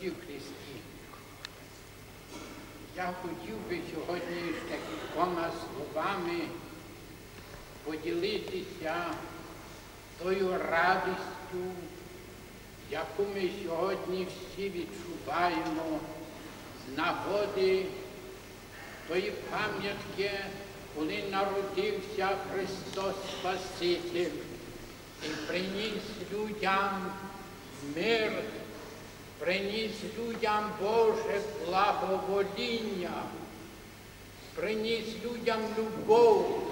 братів Христі. Я хотів би сьогодні ще кількома словами поділитися тою радістю, яку ми сьогодні всі відчуваємо з нагоди тої пам'ятки, коли народився Христос Спаситель і приніс людям мир, приніс людям Боже благовоління, приніс людям любов.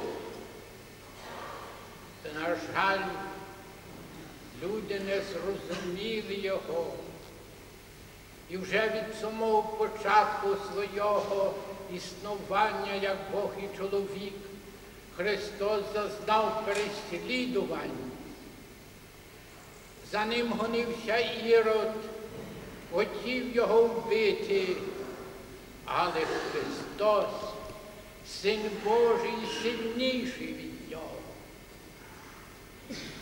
На жаль, люди не зрозуміли його. І вже від самого початку свого існування, як Бог і чоловік, Христос зазнав переслідувань. За ним гонився Ірод, хотів його вбити, але Христос, Син Божий, сильніший від нього.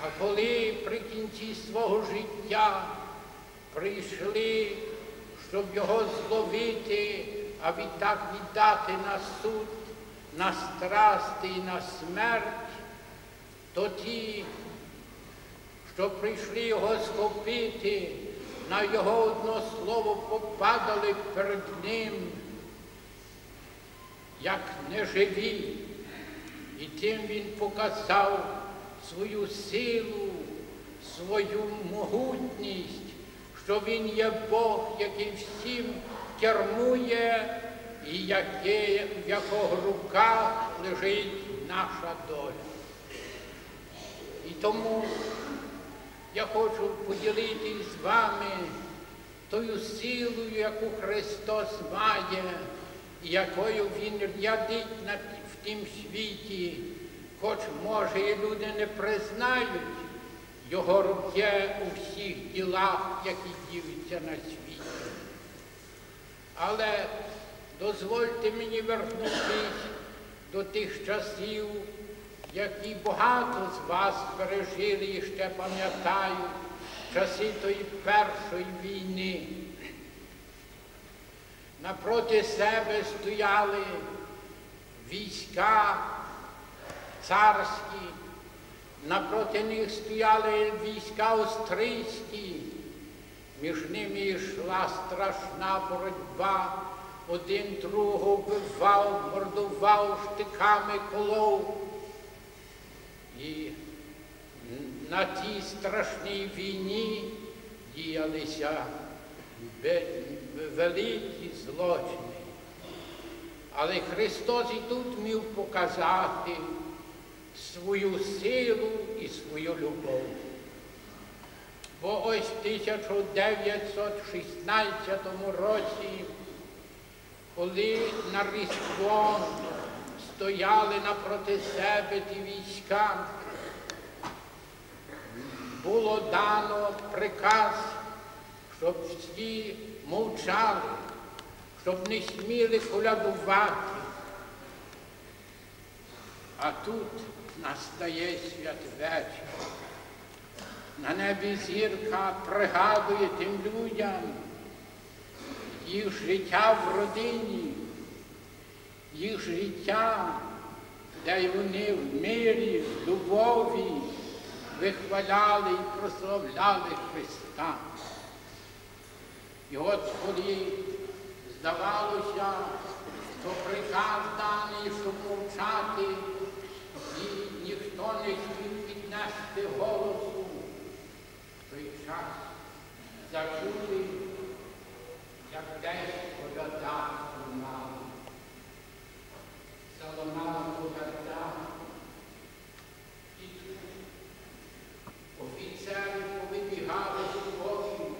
А коли при кінці свого життя прийшли, щоб його зловити, а відтак віддати на суд, на страсти і на смерть, то ті, що прийшли його схопити, на його одно слово попадали перед ним, як неживі. І тим він показав свою силу, свою могутність, що він є Бог, який всім кермує і яке, в якого руках лежить наша доля. І тому я хочу поділитися з вами тою силою, яку Христос має, якою Він рядить в тім світі, хоч, може, і люди не признають Його руке у всіх ділах, які діються на світі. Але дозвольте мені вернутися до тих часів, які багато з вас пережили і ще пам'ятають часи тої першої війни. Напроти себе стояли війська царські, напроти них стояли війська австрійські, між ними йшла страшна боротьба, один другого вбивав, мордував, штиками колов. І на тій страшній війні діялися великі злочини. Але Христос і тут міг показати свою силу і свою любов. Бо ось в 1916 році, коли на Різдво стояли напроти себе ті війська, було дано приказ, щоб всі мовчали, щоб не сміли колядувати. А тут настає святвечір. На небі зірка пригадує тим людям їх життя в родині, їх життя, де вони в мирі, в любові вихваляли і прославляли Христа. І от коли здавалося, що приказ даний, щоб мовчати, і ніхто не смів піднести голосу, той час зачули, як десь коляда лунала. Залунала коляда, і тут офіцери повибігали з кожу,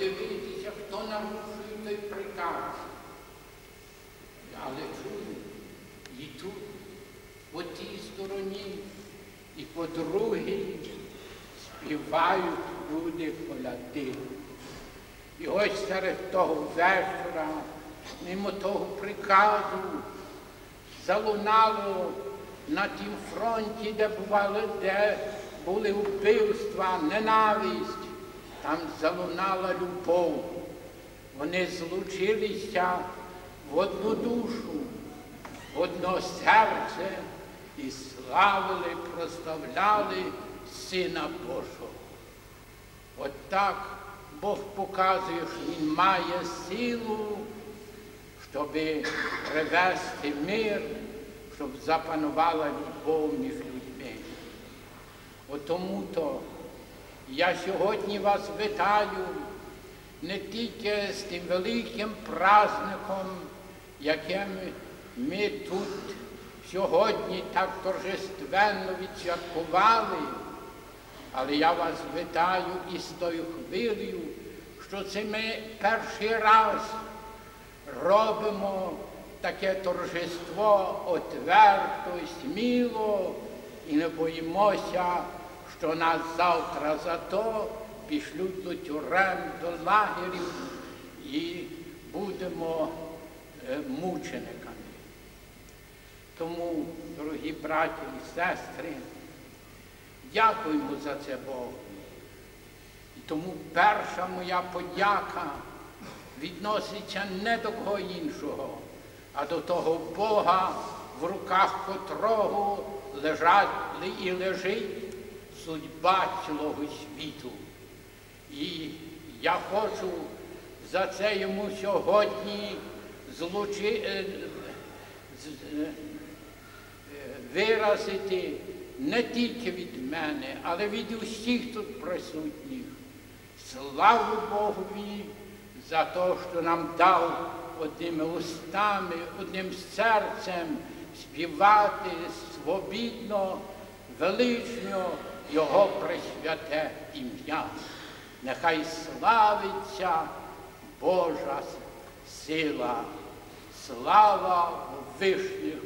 подивитися, хто нарушує той приказ. Але чую, і тут, по тій стороні, і по другій співають люди коляди. І ось серед того вечора, мимо того приказу, залунало на тім фронті, де бували, де були вбивства, ненависть, там залунала любов. вони злучилися в одну душу, в одно серце і славили, прославляли Сина Божого. От так Бог показує, що Він має силу, щоб привести мир, щоб запанувала любов між людьми. От тому-то я сьогодні вас вітаю не тільки з тим великим праздником, яким ми тут сьогодні так торжественно відсвяткували, але я вас вітаю із тою хвилею, що це ми перший раз робимо таке торжество отверто і сміло і не боїмося, що нас завтра за то пішлють до тюрем, до лагерів і будемо е, мучениками. Тому, дорогі браті і сестри, дякуємо за це Богу. І тому перша моя подяка відноситься не до кого іншого, а до того Бога, в руках котрого лежать і лежить судьба цілого світу. І я хочу за це йому сьогодні злучи, е, е, виразити не тільки від мене, але від усіх тут присутніх. Славу Богові за те, що нам дав одними устами, одним серцем співати свобідно, велично Його пресвяте ім'я. Нехай славиться Божа сила, слава Вишній